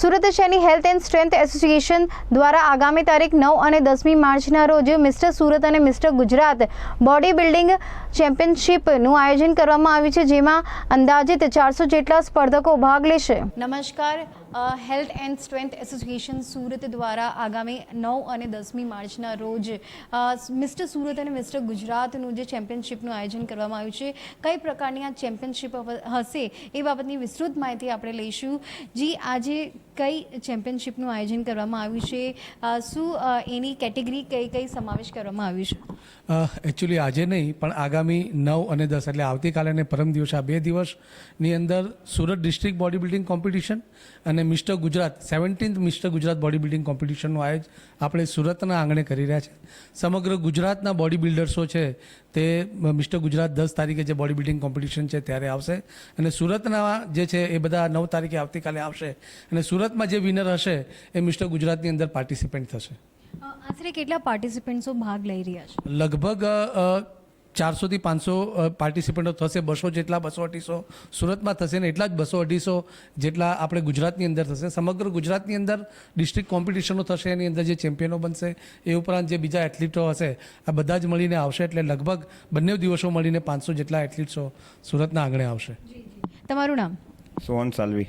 સુરત શહેરની health and strength association દ્વારા આગામી તારીખ નવ અને દસમી માર્ચના રોજ મિસ્ટર સુરત અને મિસ્ટર ગુજરાત બોડી બિલ્ડિંગ ચેમ્પિયનશિપનું આયોજન કરવામાં આવ્યું છે, જેમાં અંદાજિત ચારસો જેટલા સ્પર્ધકો ભાગ લેશે. નમસ્કાર. Health and strength association Surat દ્વારા આગામી નવ અને દસમી માર્ચના રોજ મિસ્ટર સુરત અને મિસ્ટર ગુજરાતનું જે ચેમ્પિયનશિપનું આયોજન કરવામાં આવ્યું છે, કઈ પ્રકારની આ ચેમ્પિયનશિપ હશે એ બાબતની વિસ્તૃત માહિતી આપણે લઈશું. જી, આજે કઈ ચેમ્પિયનશિપનું આયોજન કરવામાં આવ્યું છે? શું એની કેટેગરી કઈ કઈ સમાવેશ કરવામાં આવ્યું છે? એકચ્યુઅલી આજે નહીં, પણ આગામી નવ અને દસ, એટલે આવતીકાલે અને પરમ દિવસ આ બે દિવસની અંદર Surat district body building competition અને mister Gujarat seventeenth mister Gujarat body building કોમ્પિટિશનનું આયોજન આપણે સુરતના આંગણે કરી રહ્યા છે. સમગ્ર ગુજરાતના બોડી બિલ્ડર્સો છે તે મિસ્ટર ગુજરાત દસ તારીખે જે બોડી બિલ્ડિંગ કોમ્પિટિશન છે ત્યારે આવશે. અને સુરતના જે છે એ બધા નવ તારીખે આવતીકાલે આવશે. અને સુરતમાં જે વિનર હશે એ મિસ્ટર ગુજરાતની અંદર પાર્ટિસિપેન્ટ થશે. આશરે કેટલા પાર્ટિસિપન્ટ્સો ભાગ લઈ રહ્યા છે? લગભગ ચારસોથી પાંચસો પાર્ટિસિપન્ટો થશે બસો જેટલા બસો અઢીસો સુરતમાં થશે ને એટલા જ બસો અઢીસો જેટલા આપણે ગુજરાતની અંદર થશે. સમગ્ર ગુજરાતની અંદર ડિસ્ટ્રિક્ટ કોમ્પિટિશનો થશે એની અંદર જે ચેમ્પિયનો બનશે એ ઉપરાંત જે બીજા એથ્લીટો હશે આ બધા જ મળીને આવશે એટલે લગભગ બંને દિવસો મળીને પાંચસો જેટલા એથ્લીટ્સો સુરતના આંગણે આવશે. તમારું નામ? સોહન સાલવી.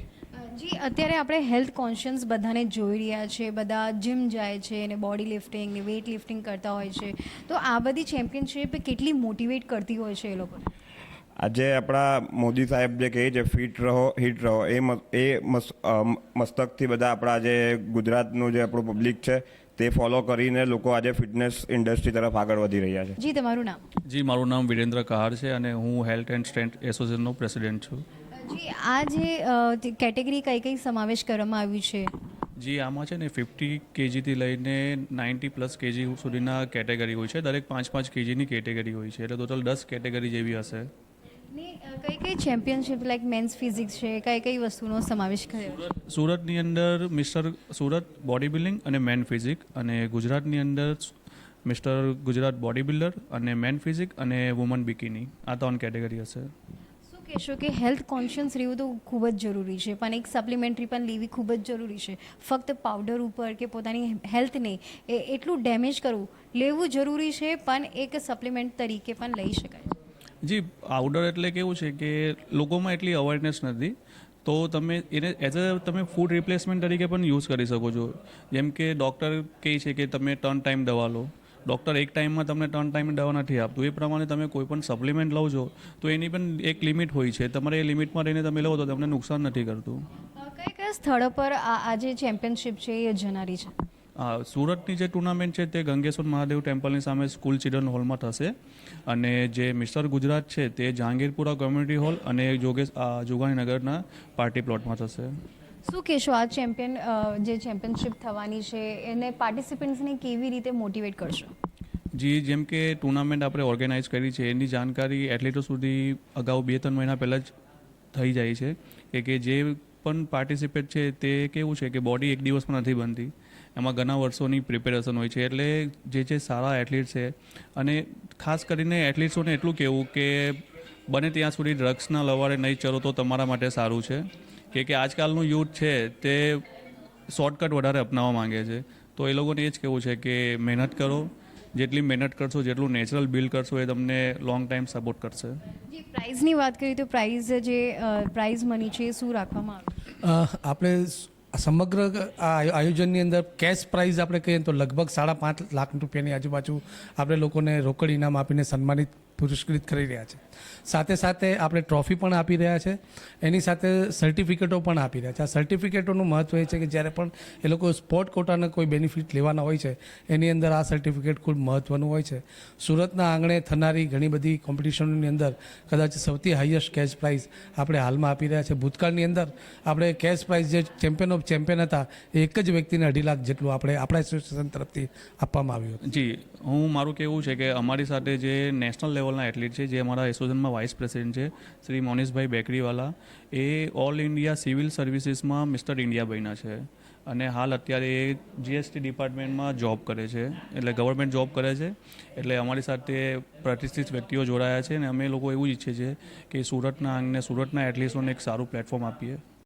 જી અત્યારે આપણે હેલ્થ કોન્શિયસ બધાને જોઈ રહ્યા છે. બધા જીમ જાય છે અને બોડી લિફ્ટિંગ ને વેઇટ લિફ્ટિંગ કરતા હોય છે. તો આ બધી ચેમ્પિયનશિપ કેટલી મોટિવેટ કરતી હોય છે એ લોકોને આજે આપણા મોદી સાહેબ જે કહે છે ફિટ રહો હિટ રહો. એ એ મસ્તકથી બધા આપણા જે ગુજરાતનું જે આપણું પબ્લિક છે તે ફોલો કરીને લોકો આજે ફિટનેસ ઇન્ડસ્ટ્રી તરફ આગળ વધી રહ્યા છે. જી તમારું નામ? જી મારું નામ વિરેન્દ્ર કહાર છે અને હું હેલ્થ એન્ડ સ્ટ્રેન્થ એસોસિએશનનો પ્રેસિડેન્ટ છું. જી આ જે કેટેગરી કઈ કઈ સમાવેશ કરવામાં આવ્યું છે? જી આમાં છે ને ફિફ્ટી કેજીથી લઈને નાઇન્ટી પ્લસ કેજી સુધીના કેટેગરી હોય છે. દરેક પાંચ પાંચ કેજીની કેટેગરી હોય છે. એટલે ટોટલ દસ કેટેગરી જેવી હશે. ને કઈ કઈ ચેમ્પિયનશિપ લાઈક મેન્સ ફિઝિક્સ છે? કઈ કઈ વસ્તુનો સમાવેશ કર્યો સુરતની અંદર મિસ્ટર સુરત બોડી બિલ્ડિંગ અને મેન ફિઝિક અને ગુજરાતની અંદર મિસ્ટર ગુજરાત બોડી બિલ્ડર અને મેન ફિઝિક અને વુમન બિકીની આ ત્રણ કેટેગરી હશે. કહેશો કે હેલ્થ કોન્શિયસ રહેવું તો ખૂબ જ જરૂરી છે, પણ એક સપ્લિમેન્ટરી પણ લેવી ખૂબ જ જરૂરી છે. ફક્ત પાવડર ઉપર કે પોતાની હેલ્થને એ એટલું ડેમેજ કરવું લેવું જરૂરી છે, પણ એક સપ્લિમેન્ટ તરીકે પણ લઈ શકાય. જી પાવડર એટલે કેવું છે કે લોકોમાં એટલી અવેરનેસ નથી, તો તમે એને એઝ અ તમે ફૂડ રિપ્લેસમેન્ટ તરીકે પણ યુઝ કરી શકો છો. જેમ કે ડૉક્ટર કહે છે કે તમે ત્રણ ટાઈમ દવા લો. ડૉક્ટર એક ટાઈમમાં તમને ત્રણ ટાઈમ દવા નથી આપતું. એ પ્રમાણે તમે કોઈ પણ સપ્લિમેન્ટ લો છો તો એની પણ એક લિમિટ હોય છે. તમારે એ લિમિટમાં રહીને તમે લો તો તમને નુકસાન નથી કરતું. કઈ કયા સ્થળો પર આ જે ચેમ્પિયનશિપ છે એ યોજાનારી છે? સુરતની જે ટુર્નામેન્ટ છે તે ગંગેશ્વર મહાદેવ ટેમ્પલની સામે સ્કૂલ ચિલ્ડ્રન હોલમાં થશે. અને જે મિસ્ટર ગુજરાત છે તે જહાંગીરપુરા કોમ્યુનિટી હોલ અને જોગેશ જોગાણીનગરના પાર્ટી પ્લોટમાં થશે. શું કહેશો આ ચેમ્પિયન જે ચેમ્પિયનશિપ થવાની છે, એને પાર્ટિસિપન્ટ્સને કેવી રીતે મોટિવેટ કરશો? જી, જેમ કે ટુર્નામેન્ટ આપણે ઓર્ગેનાઇઝ કરી છે, એની જાણકારી એથ્લેટો સુધી અગાઉ બે ત્રણ મહિના પહેલાં જ થઈ જાય છે, કે કે જે પણ પાર્ટિસિપેટ છે તે કેવું છે કે બોડી એક દિવસમાં નથી બનતી. એમાં ઘણા વર્ષોની પ્રિપેરેશન હોય છે, એટલે જે છે સારા એથ્લીટ છે, અને ખાસ કરીને એથ્લીટ્સોને એટલું કહેવું કે બને ત્યાં સુધી ડ્રગ્સના લવારે નહીં ચલો તો તમારા માટે સારું છે. કે કે આજકાલનું યુથ છે તે શોર્ટકટ વધારે અપનાવવા માંગે છે. તો એ લોકોને એ જ કહેવું છે કે મહેનત કરો. જેટલી મહેનત કરશો જેટલું નેચરલ બિલ્ડ કરશો એ તમને લોંગ ટાઈમ સપોર્ટ કરશે. જે પ્રાઇઝની વાત કરીએ તો પ્રાઇઝ જે પ્રાઇઝ મની છે એ શું રાખવામાં આવે આપણે સમગ્ર આ આયો- આયોજનની અંદર કેશ પ્રાઇઝ આપણે કહીએ તો લગભગ સાડા પાંચ લાખ રૂપિયાની આજુબાજુ આપણે લોકોને રોકડ ઇનામ આપીને સન્માનિત પુરસ્કૃત કરી રહ્યા છે. સાથે સાથે આપણે ટ્રોફી પણ આપી રહ્યા છે. એની સાથે સર્ટિફિકેટો પણ આપી રહ્યા છે. આ સર્ટિફિકેટોનું મહત્વ એ છે કે જ્યારે પણ એ લોકો સ્પોર્ટ કોટાના કોઈ બેનિફિટ લેવાના હોય છે, એની અંદર આ સર્ટિફિકેટ ખૂબ મહત્વનું હોય છે. સુરતના આંગણે થનારી ઘણી બધી કોમ્પિટિશનોની અંદર કદાચ સૌથી હાઈએસ્ટ કેશ પ્રાઇઝ આપણે હાલમાં આપી રહ્યા છે. ભૂતકાળની અંદર આપણે કેશ પ્રાઇઝ જે ચેમ્પિયન ઓફ ચેમ્પિયન હતા, એક જ વ્યક્તિને અઢી લાખ જેટલું આપણે આપણા એસોસિએશન તરફથી આપવામાં આવ્યું હતું. જી, હું મારું કહેવું છે કે અમારી સાથે જે નેશનલ લેવલના એથ્લીટ છે, જે અમારા એસોસિએશનમાં વાઇસ પ્રેસિડેન્ટ છે, શ્રી મોનીશભાઈ બેકરીવાલા. એ ઓલ ઇન્ડિયા સિવિલ સર્વિસીસમાં મિસ્ટર ઇન્ડિયા બન્યા છે. અને હાલ અત્યારે એ જીએસટી ડિપાર્ટમેન્ટમાં જોબ કરે છે, એટલે ગવર્મેન્ટ જોબ કરે છે, એટલે અમારી સાથે પ્રતિષ્ઠિત વ્યક્તિઓ જોડાયા છે અને અમે લોકો એવું જ ઈચ્છીએ છીએ કે સુરતના અંગને સુરતના એથ્લીટ્સોને એક સારું પ્લેટફોર્મ આપીએ.